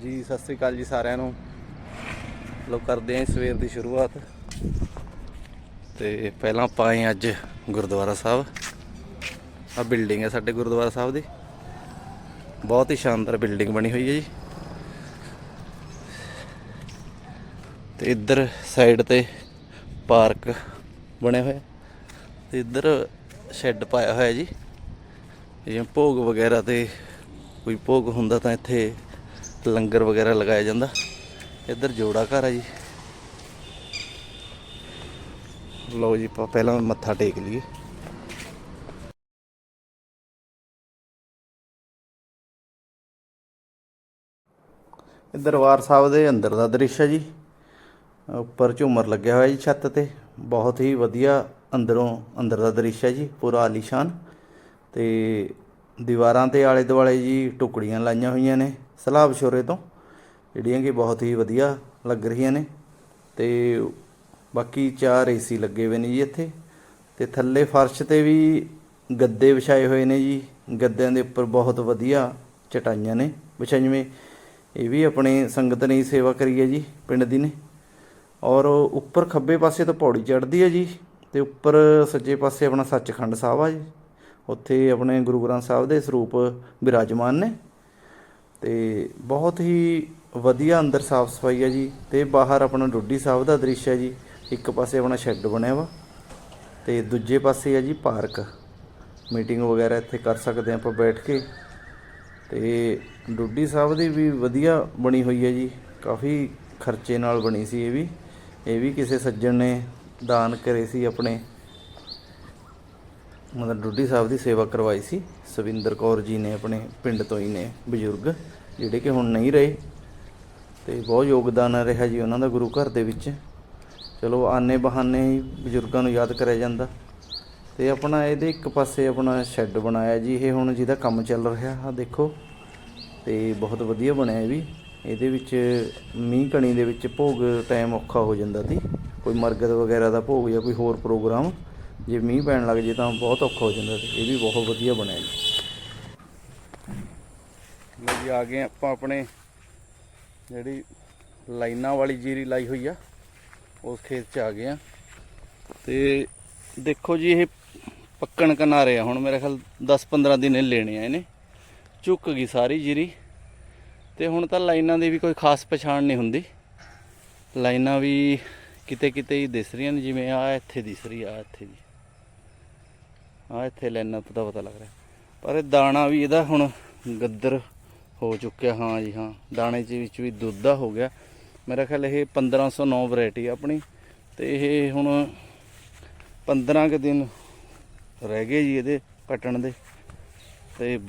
ਜੀ, ਸਤਿ ਸ੍ਰੀ ਅਕਾਲ ਜੀ ਸਾਰਿਆਂ ਨੂੰ। ਲੋ ਕਰਦੇ ਆਂ ਸਵੇਰ ਦੀ ਸ਼ੁਰੂਆਤ। ਤੇ ਪਹਿਲਾਂ ਆਪਾਂ ਆਏ ਅੱਜ ਗੁਰਦੁਆਰਾ ਸਾਹਿਬ। ਆ ਬਿਲਡਿੰਗ ਹੈ ਸਾਡੇ ਗੁਰਦੁਆਰਾ ਸਾਹਿਬ ਦੀ। ਬਹੁਤ ਹੀ ਸ਼ਾਨਦਾਰ ਬਿਲਡਿੰਗ ਬਣੀ ਹੋਈ ਹੈ ਜੀ। ਤੇ ਇੱਧਰ ਸਾਈਡ ਤੇ ਪਾਰਕ ਬਣਿਆ ਹੋਇਆ ਤੇ ਇੱਧਰ ਸ਼ੈੱਡ ਪਾਇਆ ਹੋਇਆ ਜੀ। ਜਿਵੇਂ ਭੋਗ ਵਗੈਰਾ ਤੇ ਕੋਈ ਭੋਗ ਹੁੰਦਾ ਤਾਂ ਇੱਥੇ ਲੰਗਰ ਵਗੈਰਾ ਲਗਾਇਆ ਜਾਂਦਾ। ਇੱਧਰ ਜੋੜਾ ਘਰ ਆ ਜੀ। ਲਓ ਜੀ, ਆਪਾਂ ਪਹਿਲਾਂ ਮੱਥਾ ਟੇਕ ਲਈਏ। ਇਹ ਦਰਬਾਰ ਸਾਹਿਬ ਦੇ ਅੰਦਰ ਦਾ ਦ੍ਰਿਸ਼ ਹੈ ਜੀ। ਉੱਪਰ ਝੂਮਰ ਲੱਗਿਆ ਹੋਇਆ ਜੀ ਛੱਤ ਤੇ। ਬਹੁਤ ਹੀ ਵਧੀਆ ਅੰਦਰੋਂ, ਅੰਦਰ ਦਾ ਦ੍ਰਿਸ਼ ਹੈ ਜੀ, ਪੂਰਾ ਆਲੀਸ਼ਾਨ। ਤੇ ਦੀਵਾਰਾਂ ਤੇ ਆਲੇ ਦੁਆਲੇ ਜੀ ਟੁਕੜੀਆਂ ਲਾਈਆਂ ਹੋਈਆਂ ਨੇ। ਸਲਾਬ ਸ਼ੋਰੇ ਤੋਂ, ਜਿਹੜੀਆਂ ਕਿ ਬਹੁਤ ਹੀ ਵਧੀਆ ਲੱਗ ਰਹੀਆਂ ਨੇ। ਤੇ ਬਾਕੀ ਚਾਰ ਏਸੀ ਲੱਗੇ ਹੋਏ ਨੇ ਜੀ ਇੱਥੇ। ਤੇ ਥੱਲੇ ਫਰਸ਼ ਤੇ ਵੀ ਗੱਦੇ ਵਿਛਾਏ ਹੋਏ ਨੇ ਜੀ। ਗੱਦਿਆਂ ਦੇ ਉੱਪਰ ਬਹੁਤ ਵਧੀਆ ਚਟਾਈਆਂ ਨੇ। ਵਿਛਾਈਆਂ ਜਿਵੇਂ ਇਹ ਵੀ ਆਪਣੇ ਸੰਗਤ ਨੇ ਸੇਵਾ ਕਰੀ ਹੈ ਜੀ, ਪਿੰਡ ਦੀ ਨੇ। ਔਰ ਉੱਪਰ ਖੱਬੇ ਪਾਸੇ ਤੋਂ ਪੌੜੀ ਚੜ੍ਹਦੀ ਹੈ ਜੀ। ਤੇ ਉੱਪਰ ਸੱਜੇ ਪਾਸੇ ਆਪਣਾ ਸੱਚਖੰਡ ਸਾਹਿਬ ਆ ਜੀ। ਉੱਥੇ ਆਪਣੇ ਗੁਰੂ ਗ੍ਰੰਥ ਸਾਹਿਬ ਦੇ ਸਰੂਪ ਵਿਰਾਜਮਾਨ ਨੇ। ਤੇ ਬਹੁਤ ਹੀ ਵਧੀਆ ਅੰਦਰ ਸਾਫ਼ ਸਫ਼ਾਈ ਹੈ ਜੀ ਤੇ ਬਾਹਰ ਆਪਣਾ ਡੁੱਡੀ ਸਾਹਿਬ ਦਾ ਦ੍ਰਿਸ਼ ਹੈ ਜੀ। ਇੱਕ ਪਾਸੇ ਆਪਣਾ ਸ਼ੈੱਡ ਬਣਿਆ ਵਾ ਤੇ ਦੂਜੇ ਪਾਸੇ ਹੈ ਜੀ ਪਾਰਕ। ਮੀਟਿੰਗ ਵਗੈਰਾ ਇੱਥੇ ਕਰ ਸਕਦੇ ਹਾਂ ਆਪਾਂ ਬੈਠ ਕੇ। ਤੇ ਡੁੱਡੀ ਸਾਹਿਬ ਦੀ ਵੀ ਵਧੀਆ ਬਣੀ ਹੋਈ ਹੈ ਜੀ। ਕਾਫੀ ਖਰਚੇ ਨਾਲ ਬਣੀ ਸੀ ਇਹ ਵੀ। ਇਹ ਵੀ ਕਿਸੇ ਸੱਜਣ ਨੇ ਦਾਨ ਕਰੇ ਸੀ ਆਪਣੇ। ਮਤਲਬ ਡੁੱਡੀ ਸਾਹਿਬ ਦੀ ਸੇਵਾ ਕਰਵਾਈ ਸੀ। ਸਵਿੰਦਰ ਕੌਰ ਜੀ ਨੇ ਆਪਣੇ ਪਿੰਡ ਤੋਂ ਹੀ ਨੇ ਬਜ਼ੁਰਗ, ਜਿਹੜੇ ਕਿ ਹੁਣ ਨਹੀਂ ਰਹੇ। ਤੇ ਬਹੁਤ ਯੋਗਦਾਨ ਰਿਹਾ ਜੀ ਉਹਨਾਂ ਦਾ ਗੁਰੂ ਘਰ ਦੇ ਵਿੱਚ। ਚਲੋ ਆਨੇ ਬਹਾਨੇ ਹੀ ਬਜ਼ੁਰਗਾਂ ਨੂੰ ਯਾਦ ਕਰਿਆ ਜਾਂਦਾ। ਤੇ ਆਪਣਾ ਇਹਦੇ ਇੱਕ ਪਾਸੇ ਆਪਣਾ ਸ਼ੈੱਡ ਬਣਾਇਆ ਜੀ, ਇਹ ਹੁਣ ਜਿਹਦਾ ਕੰਮ ਚੱਲ ਰਿਹਾ ਆ ਦੇਖੋ। ਤੇ ਬਹੁਤ ਵਧੀਆ ਬਣਿਆ ਇਹ ਵੀ। ਇਹਦੇ ਵਿੱਚ ਮੀਂਹ ਕਣੀ ਦੇ ਵਿੱਚ ਭੋਗ ਟਾਈਮ ਔਖਾ ਹੋ ਜਾਂਦਾ ਸੀ। ਕੋਈ ਮਰਗਤ ਵਗੈਰਾ ਦਾ ਭੋਗ ਜਾਂ ਕੋਈ ਹੋਰ ਪ੍ਰੋਗਰਾਮ ਜੇ ਮੀਂਹ ਪੈਣ ਲੱਗ ਜੇ ਤਾਂ ਬਹੁਤ ਔਖਾ ਹੋ ਜਾਂਦਾ ਸੀ ਇਹ ਵੀ ਬਹੁਤ ਵਧੀਆ ਬਣਿਆ ਜੀ। ਲਓ ਜੀ, ਆ ਗਏ ਆਪਾਂ ਆਪਣੇ ਜਿਹੜੀ ਲਾਈਨਾਂ ਵਾਲੀ ਜੀਰੀ ਲਾਈ ਹੋਈ ਆ, ਉਸ ਖੇਤ 'ਚ ਆ ਗਏ ਆ। ਤੇ ਦੇਖੋ ਜੀ, ਇਹ ਪੱਕਣ ਕਿਨਾਰੇ ਆ, ਹੁਣ ਮੇਰੇ ਖਿਆਲ 10-15 ਦਿਨ ਇਹ ਲੈਣੇ ਆ ਇਹਨੇ। ਝੁੱਕ ਗਈ ਸਾਰੀ ਜੀਰੀ। ਤੇ ਹੁਣ ਤਾਂ ਲਾਈਨਾਂ ਦੀ ਵੀ ਕੋਈ ਖਾਸ ਪਛਾਣ ਨਹੀਂ ਹੁੰਦੀ। ਲਾਈਨਾਂ ਵੀ ਕਿਤੇ ਕਿਤੇ ਹੀ ਦਿਸ ਰਹੀਆਂ ਨੇ, ਜਿਵੇਂ ਆ ਇੱਥੇ ਦਿਸ ਰਹੀ ਆ ਇੱਥੇ ਜੀ ਆ ਇੱਥੇ ਲਾਈਨਾਂ ਤੋਂ ਤਾਂ ਪਤਾ ਲੱਗ ਰਿਹਾ। ਪਰ ਇਹ ਦਾਣਾ ਵੀ ਇਹਦਾ ਹੁਣ ਗੱਦਰ ਹੋ ਚੁੱਕਿਆ, ਹਾਂ ਜੀ, ਹਾਂ। ਦਾਣੇ ਦੇ ਵਿੱਚ ਵੀ ਦੁੱਧ ਦਾ ਹੋ ਗਿਆ। ਮੇਰਾ ਖਿਆਲ ਇਹ 1509 ਵੈਰਾਈਟੀ ਆਪਣੀ। ਤੇ ਇਹ ਹੁਣ 15 ਕੁ ਦਿਨ ਰਹਿ ਗਏ ਜੀ ਇਹਦੇ ਕੱਟਣ ਦੇ। ਤੇ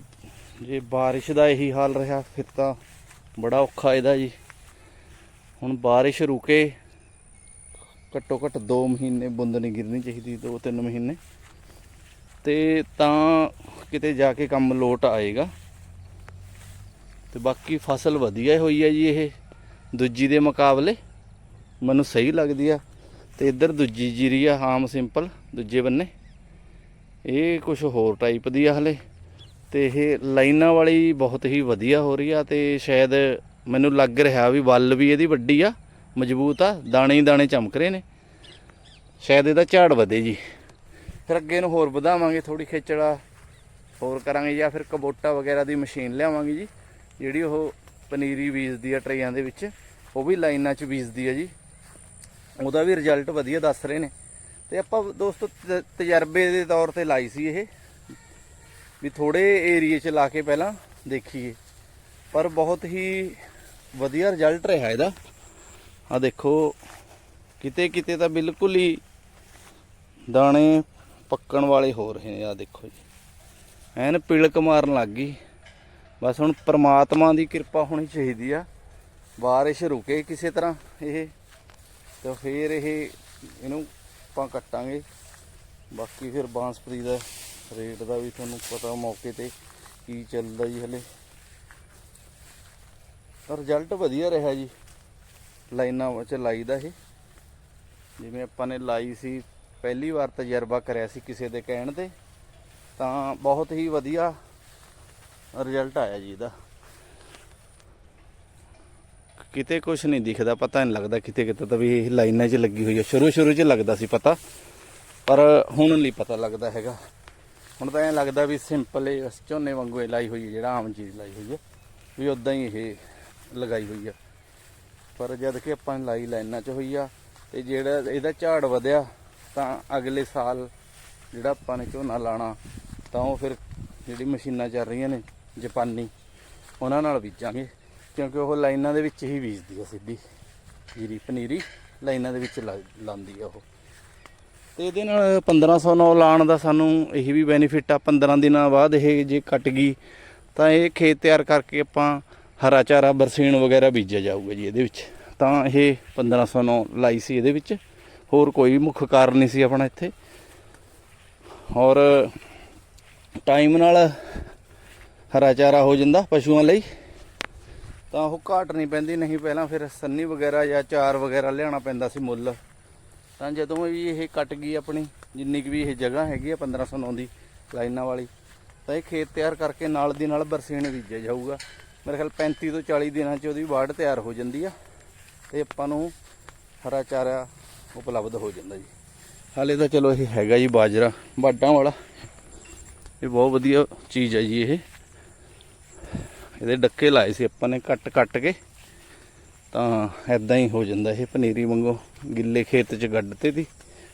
ਜੇ ਬਾਰਿਸ਼ ਦਾ ਇਹੀ ਹਾਲ ਰਿਹਾ, ਫਿਰ ਤਾਂ ਬੜਾ ਔਖਾ ਇਹਦਾ ਜੀ। ਹੁਣ ਬਾਰਿਸ਼ ਰੁਕੇ, ਘੱਟੋ ਘੱਟ 2 ਮਹੀਨੇ ਬੁੰਦ ਨਹੀਂ ਗਿਰਨੀ ਚਾਹੀਦੀ 2-3 ਮਹੀਨੇ। ਤੇ ਤਾਂ ਕਿਤੇ ਜਾ ਕੇ ਕੰਮ ਲੋਟ ਆਏਗਾ। ਤੇ ਬਾਕੀ ਫਸਲ ਵਧੀਆ ਹੋਈ ਹੈ ਜੀ ਇਹ। ਦੂਜੀ ਦੇ ਮੁਕਾਬਲੇ ਮੈਨੂੰ ਸਹੀ ਲੱਗਦੀ ਆ। ਤੇ ਇੱਧਰ ਦੂਜੀ ਜੀਰੀ ਆ, ਆਮ ਸਿੰਪਲ, ਦੂਜੇ ਬੰਨੇ। ਇਹ ਕੁਝ ਹੋਰ ਟਾਈਪ ਦੀ ਆ ਹਲੇ। ਤੇ ਇਹ ਲਾਈਨਾਂ ਵਾਲੀ ਬਹੁਤ ਹੀ ਵਧੀਆ ਹੋ ਰਹੀ ਆ ਤੇ ਸ਼ਾਇਦ ਮੈਨੂੰ ਲੱਗ ਰਿਹਾ ਵੀ ਵੱਲ ਵੀ ਇਹਦੀ ਵੱਡੀ ਆ, ਮਜ਼ਬੂਤ ਆ, ਦਾਣੇ ਹੀ ਦਾਣੇ ਚਮਕ ਰਹੇ ਨੇ। ਸ਼ਾਇਦ ਇਹਦਾ ਝਾੜ ਵਧੇ ਜੀ। ਫਿਰ ਅੱਗੇ ਨੂੰ ਹੋਰ ਵਧਾਵਾਂਗੇ ਥੋੜੀ ਖੇਚੜਾ, ਹੋਰ ਕਰਾਂਗੇ ਜਾਂ ਫਿਰ ਕਬੋਟਾ ਵਗੈਰਾ ਦੀ ਮਸ਼ੀਨ ਲਿਆਵਾਂਗੇ ਜੀ। ਜਿਹੜੀ ਉਹ ਪਨੀਰੀ ਬੀਜਦੀ ਆ ਟਰੇਆਂ ਦੇ ਵਿੱਚ, ਉਹ ਵੀ ਲਾਈਨਾਂ 'ਚ ਬੀਜਦੀ ਆ ਜੀ। ਉਹਦਾ ਵੀ ਰਿਜ਼ਲਟ ਵਧੀਆ ਦੱਸ ਰਹੇ ਨੇ। ਤੇ ਆਪਾਂ ਦੋਸਤੋ ਤ- ਤਜਰਬੇ ਦੇ ਤੌਰ ਤੇ ਲਾਈ ਸੀ ਇਹ। ਵੀ ਥੋੜੇ ਏਰੀਏ 'ਚ ਲਾ ਕੇ ਪਹਿਲਾਂ ਦੇਖੀਏ। ਪਰ ਬਹੁਤ ਹੀ ਵਧੀਆ ਰਿਜ਼ਲਟ ਰਿਹਾ ਇਹਦਾ। ਆ ਦੇਖੋ ਕਿਤੇ ਕਿਤੇ ਤਾਂ ਬਿਲਕੁਲ ਹੀ ਦਾਣੇ ਪੱਕਣ ਵਾਲੇ ਹੋ ਰਹੇ ਨੇ ਆ ਦੇਖੋ ਜੀ। ਐਨ ਪਿਲਕ ਮਾਰਨ ਲੱਗ ਗਈ। ਬਸ ਹੁਣ ਪ੍ਰਮਾਤਮਾ ਦੀ ਕਿਰਪਾ ਹੋਣੀ ਚਾਹੀਦੀ ਆ। ਬਾਰਿਸ਼ ਰੁਕੇ ਕਿਸੇ ਤਰ੍ਹਾਂ ਇਹ, ਤੇ ਫਿਰ ਇਹ ਇਹਨੂੰ ਆਪਾਂ ਕੱਟਾਂਗੇ। ਬਾਕੀ ਫਿਰ ਬਾਂਸਪਰੀ ਦਾ ਰੇਟ ਦਾ ਵੀ ਤੁਹਾਨੂੰ ਪਤਾ ਮੌਕੇ ਤੇ ਕੀ ਚੱਲਦਾ ਜੀ ਹਲੇ। ਤਾਂ ਰਿਜ਼ਲਟ ਵਧੀਆ ਰਿਹਾ ਜੀ। ਲਾਈਨਾਂ ਵਿੱਚ ਲਾਈਦਾ ਇਹ। ਜਿਵੇਂ ਆਪਾਂ ਨੇ ਲਾਈ ਸੀ ਪਹਿਲੀ ਵਾਰ ਤਜਰਬਾ ਕਰਿਆ ਸੀ ਕਿਸੇ ਦੇ ਕਹਿਣ ਤੇ, ਤਾਂ ਬਹੁਤ ਹੀ ਵਧੀਆ ਰਿਜ਼ਲਟ ਆਇਆ ਜੀ ਇਹਦਾ। ਕਿਤੇ ਕੁਝ ਨਹੀਂ ਦਿਖਦਾ, ਪਤਾ ਨਹੀਂ ਲੱਗਦਾ ਕਿਤੇ ਕਿਤੇ ਤਾਂ ਵੀ ਇਹ ਲਾਈਨਾਂ 'ਚ ਲੱਗੀ ਹੋਈ ਹੈ ਸ਼ੁਰੂ ਸ਼ੁਰੂ 'ਚ ਲੱਗਦਾ ਸੀ ਪਤਾ, ਪਰ ਹੁਣ ਨਹੀਂ ਪਤਾ ਲੱਗਦਾ ਹੈਗਾ। ਹੁਣ ਤਾਂ ਐਂ ਲੱਗਦਾ ਵੀ ਸਿੰਪਲ ਇਹ ਝੋਨੇ ਵਾਂਗੂ ਇਹ ਲਾਈ ਹੋਈ ਹੈ ਜਿਹੜਾ ਆਮ ਚੀਜ਼ ਲਾਈ ਹੋਈ ਹੈ ਵੀ ਉਦਾਂ ਹੀ ਇਹ ਲਗਾਈ ਹੋਈ ਆ। ਪਰ ਜਦ ਕਿ ਆਪਾਂ ਲਾਈ ਲਾਈਨਾਂ 'ਚ ਹੋਈ ਆ, ਤੇ ਜਿਹੜਾ ਇਹਦਾ ਝਾੜ ਵਧਿਆ ਤਾਂ ਅਗਲੇ ਸਾਲ ਜਿਹੜਾ ਆਪਾਂ ਨੇ ਝੋਨਾ ਲਾਣਾ, ਤਾਂ ਉਹ ਫਿਰ ਜਿਹੜੀ ਮਸ਼ੀਨਾਂ ਚੱਲ ਰਹੀਆਂ ਨੇ, ਜਾਪਾਨੀ, ਉਹਨਾਂ ਨਾਲ ਬੀਜਾਂਗੇ। ਕਿਉਂਕਿ ਉਹ ਲਾਈਨਾਂ ਦੇ ਵਿੱਚ ਹੀ ਬੀਜਦੀ ਆ ਸਿੱਧੀ। ਜੀਰੀ ਪਨੀਰੀ ਲਾਈਨਾਂ ਦੇ ਵਿੱਚ ਲਾਉਂਦੀ ਆ ਉਹ। ਤੇ ਇਹਦੇ ਨਾਲ 1509 ਲਾਣ ਦਾ ਸਾਨੂੰ ਇਹ ਵੀ ਬੈਨੀਫਿਟ ਆ 15 ਦਿਨਾਂ ਬਾਅਦ ਇਹ ਜੇ ਕੱਟ ਗਈ, ਤਾਂ ਇਹ ਖੇਤ ਤਿਆਰ ਕਰਕੇ ਆਪਾਂ ਹਰਾ ਚਾਰਾ, ਬਰਸੀਨ ਵਗੈਰਾ ਬੀਜਿਆ ਜਾਊਗਾ ਜੀ ਇਹਦੇ ਵਿੱਚ। ਤਾਂ ਇਹ 1509 ਲਾਈ ਸੀ ਇਹਦੇ ਵਿੱਚ। ਹੋਰ ਕੋਈ ਮੁੱਖ ਕਾਰਨ ਨਹੀਂ ਸੀ ਆਪਣਾ ਇੱਥੇ। ਔਰ ਟਾਈਮ ਨਾਲ ਹਰਾ ਚਾਰਾ ਹੋ ਜਾਂਦਾ ਪਸ਼ੂਆਂ ਲਈ। ਤਾਂ ਉਹ ਘਾਟ ਨਹੀਂ ਪੈਂਦੀ, ਨਹੀਂ ਪਹਿਲਾਂ ਫਿਰ ਸੰਨੀ ਵਗੈਰਾ ਜਾਂ ਚਾਰ ਵਗੈਰਾ ਲਿਆਉਣਾ ਪੈਂਦਾ ਸੀ ਮੁੱਲ। ਤਾਂ ਜਦੋਂ ਵੀ ਇਹ ਕੱਟ ਗਈ ਆਪਣੀ, ਜਿੰਨੀ ਕੁ ਵੀ ਇਹ ਜਗ੍ਹਾ ਹੈਗੀ ਆ 1509 ਦੀ ਲਾਈਨਾਂ ਵਾਲੀ, ਤਾਂ ਇਹ ਖੇਤ ਤਿਆਰ ਕਰਕੇ ਨਾਲ ਦੀ ਨਾਲ ਬਰਸੀਨ ਬੀਜਿਆ ਜਾਊਗਾ। ਮੇਰੇ ਖਿਆਲ 35 ਤੋਂ 40 ਦਿਨਾਂ 'ਚ ਉਹਦੀ ਵਾਢ ਤਿਆਰ ਹੋ ਜਾਂਦੀ ਆ। ਤੇ ਆਪਾਂ ਨੂੰ ਹਰਾ ਚਾਰਾ ਉਪਲਬਧ ਹੋ ਜਾਂਦਾ ਜੀ। ਹਾਲੇ ਤਾਂ ਚਲੋ ਇਹ ਹੈਗਾ ਜੀ ਬਾਜਰਾ ਬਾਡਾਂ ਵਾਲਾ। ਇਹ ਬਹੁਤ ਵਧੀਆ ਚੀਜ਼ ਹੈ ਜੀ ਇਹ। ਇਹਦੇ ਡੱਕੇ ਲਾਏ ਸੀ ਆਪਾਂ ਨੇ ਕੱਟ ਕੱਟ ਕੇ। ਤਾਂ ਐਦਾਂ ਹੀ ਹੋ ਜਾਂਦਾ ਇਹ ਪਨੀਰੀ ਵਾਂਗੂ, ਗਿੱਲੇ ਖੇਤ 'ਚ ਗੱਡ ਤੇ ਦੀ।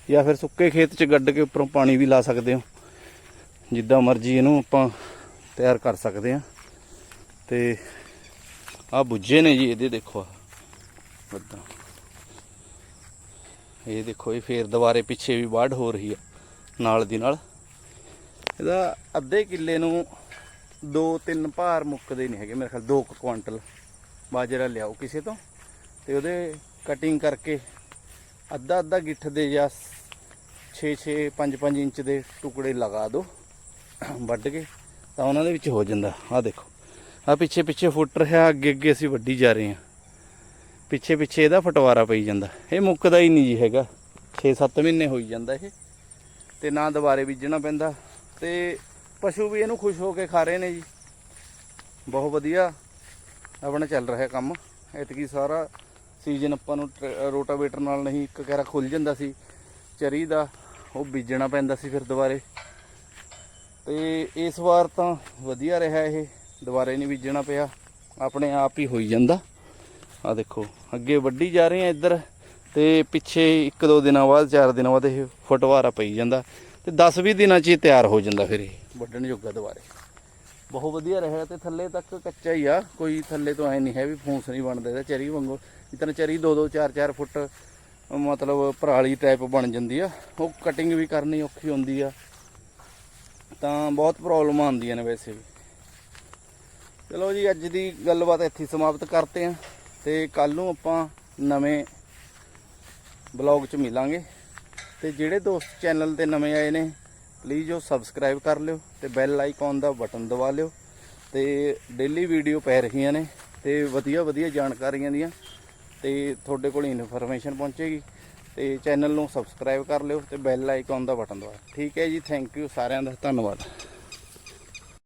ਜਾਂ ਫਿਰ ਸੁੱਕੇ ਖੇਤ 'ਚ ਗੱਡ ਕੇ ਉੱਪਰੋਂ ਪਾਣੀ ਵੀ ਲਾ ਸਕਦੇ ਹੋ। ਜਿੱਦਾਂ ਮਰਜ਼ੀ ਇਹਨੂੰ ਆਪਾਂ ਤਿਆਰ ਕਰ ਸਕਦੇ ਹਾਂ। ਤੇ ਆ ਬੁੱਝੇ ਨੇ ਜੀ ਇਹਦੇ ਦੇਖੋ ਬੱਦਾਂ ਇਹ ਦੇਖੋ, ਇਹ ਫੇਰ ਦੁਬਾਰੇ ਪਿੱਛੇ ਵੀ ਵਾਢ ਹੋ ਰਹੀ ਆ, ਨਾਲ ਦੀ ਨਾਲ। ਇਹਦਾ ਅੱਧੇ ਕਿੱਲੇ ਨੂੰ ਦੋ ਤਿੰਨ ਭਾਰ ਮੁੱਕਦੇ ਨਹੀਂ ਹੈਗੇ, ਮੇਰੇ ਖਿਆਲ 2 ਕੁਆਂਟਲ ਬਾਜਰਾ ਲਿਆਓ ਕਿਸੇ ਤੋਂ। ਤੇ ਉਹਦੇ ਕਟਿੰਗ ਕਰਕੇ ਅੱਧਾ ਅੱਧਾ ਗਿੱਠ ਦੇ ਜਾਂ 6 6 5 5 ਇੰਚ ਦੇ ਟੁਕੜੇ ਲਗਾ ਦਿਓ ਵੱਢ ਕੇ, ਤਾਂ ਉਹਨਾਂ ਦੇ ਵਿੱਚ ਹੋ ਜਾਂਦਾ। ਆਹ ਦੇਖੋ ਆ ਪਿੱਛੇ ਪਿੱਛੇ ਫੁੱਟ ਰਿਹਾ, ਅੱਗੇ ਅੱਗੇ ਅਸੀਂ ਵੱਢੀ ਜਾ ਰਹੇ ਹਾਂ। ਪਿੱਛੇ ਪਿੱਛੇ ਇਹਦਾ ਫਟਵਾਰਾ ਪਈ ਜਾਂਦਾ। ਇਹ ਮੁੱਕਦਾ ਹੀ ਨਹੀਂ ਜੀ ਹੈਗਾ। 6-7 ਮਹੀਨੇ ਹੋਈ ਜਾਂਦਾ ਇਹ। ਤੇ ਨਾ ਦੁਬਾਰੇ ਬੀਜਣਾ ਪੈਂਦਾ। ਤੇ ਪਸ਼ੂ ਵੀ ਇਹਨੂੰ ਖੁਸ਼ ਹੋ ਕੇ ਖਾ ਰਹੇ ਨੇ ਜੀ। ਬਹੁਤ ਵਧੀਆ ਆਪਣਾ ਚੱਲ ਰਿਹਾ ਕੰਮ। ਐਤਕੀ ਸਾਰਾ ਸੀਜ਼ਨ ਆਪਾਂ ਨੂੰ ਟਰ- ਰੋਟਾਵੇਟਰ ਨਾਲ ਨਹੀਂ ਇੱਕ ਕੈਰਾ ਖੁੱਲ ਜਾਂਦਾ ਸੀ। ਚਰੀ ਦਾ, ਉਹ ਬੀਜਣਾ ਪੈਂਦਾ ਸੀ ਫਿਰ ਦੁਬਾਰੇ। ਤੇ ਇਸ ਵਾਰ ਤਾਂ ਵਧੀਆ ਰਿਹਾ ਇਹ। ਦੁਬਾਰੇ ਨਹੀਂ ਬੀਜਣਾ ਪਿਆ। ਆਪਣੇ ਆਪ ਹੀ ਹੋਈ ਜਾਂਦਾ। ਆ ਦੇਖੋ। ਅੱਗੇ ਵੱਢੀ ਜਾ ਰਹੇ ਆ ਇੱਧਰ ਤੇ ਪਿੱਛੇ ਇੱਕ ਦੋ ਦਿਨਾਂ ਬਾਅਦ, ਚਾਰ ਦਿਨਾਂ ਬਾਅਦ ਇਹ ਫਟਵਾਰਾ ਪਈ ਜਾਂਦਾ ਤੇ 10-20 ਦਿਨਾਂ 'ਚ ਹੀ ਤਿਆਰ ਹੋ ਜਾਂਦਾ ਫਿਰ ਇਹ ਵੱਢਣ ਜੋਗਾ ਦੁਬਾਰੇ। ਬਹੁਤ ਵਧੀਆ ਰਿਹਾ ਤੇ ਥੱਲੇ ਤੱਕ ਕੱਚਾ ਹੀ ਆ, ਕੋਈ ਥੱਲੇ ਤੋਂ ਐ ਨਹੀਂ ਹੈ ਵੀ ਫੂਸ ਨਹੀਂ ਬਣਦਾ ਇਹਦਾ, ਚਰੀ ਵਾਂਗੂ। ਜਿੱਦਾਂ ਚਰੀ 2-2 4-4 ਫੁੱਟ, ਮਤਲਬ ਪਰਾਲੀ ਟਾਈਪ ਬਣ ਜਾਂਦੀ ਆ। ਉਹ ਕਟਿੰਗ ਵੀ ਕਰਨੀ ਔਖੀ ਹੁੰਦੀ ਆ। ਤਾਂ ਬਹੁਤ ਪ੍ਰੋਬਲਮ ਆਉਂਦੀਆਂ ਨੇ ਵੈਸੇ ਵੀ। ਚਲੋ ਜੀ, ਅੱਜ ਦੀ ਗੱਲਬਾਤ ਇੱਥੇ ਸਮਾਪਤ ਕਰਤੇ ਆ ਤੇ ਕੱਲ ਨੂੰ ਆਪਾਂ ਨਵੇਂ ਬਲੌਗ 'ਚ ਮਿਲਾਂਗੇ। ਤੇ ਜਿਹੜੇ ਦੋਸਤ ਚੈਨਲ ਤੇ ਨਵੇਂ ਆਏ ਨੇ ਪਲੀਜ਼ ਉਹ ਸਬਸਕ੍ਰਾਈਬ ਕਰ ਲਿਓ ਤੇ ਬੈਲ ਆਈਕਨ ਦਾ ਬਟਨ ਦਬਾ ਲਿਓ। ਤੇ ਡੇਲੀ ਵੀਡੀਓ ਪੈ ਰਹੀਆਂ ਨੇ ਤੇ ਵਧੀਆ ਵਧੀਆ ਜਾਣਕਾਰੀਆਂ ਦੀਆਂ। ਤੇ ਤੁਹਾਡੇ ਕੋਲ ਇਨਫੋਰਮੇਸ਼ਨ ਪਹੁੰਚੇਗੀ। ਤੇ ਚੈਨਲ ਨੂੰ ਸਬਸਕ੍ਰਾਈਬ ਕਰ ਲਿਓ ਤੇ ਬੈਲ ਆਈਕਨ ਦਾ ਬਟਨ ਦਬਾ ਠੀਕ ਹੈ ਜੀ ਥੈਂਕ ਯੂ ਸਾਰਿਆਂ ਦਾ, ਧੰਨਵਾਦ।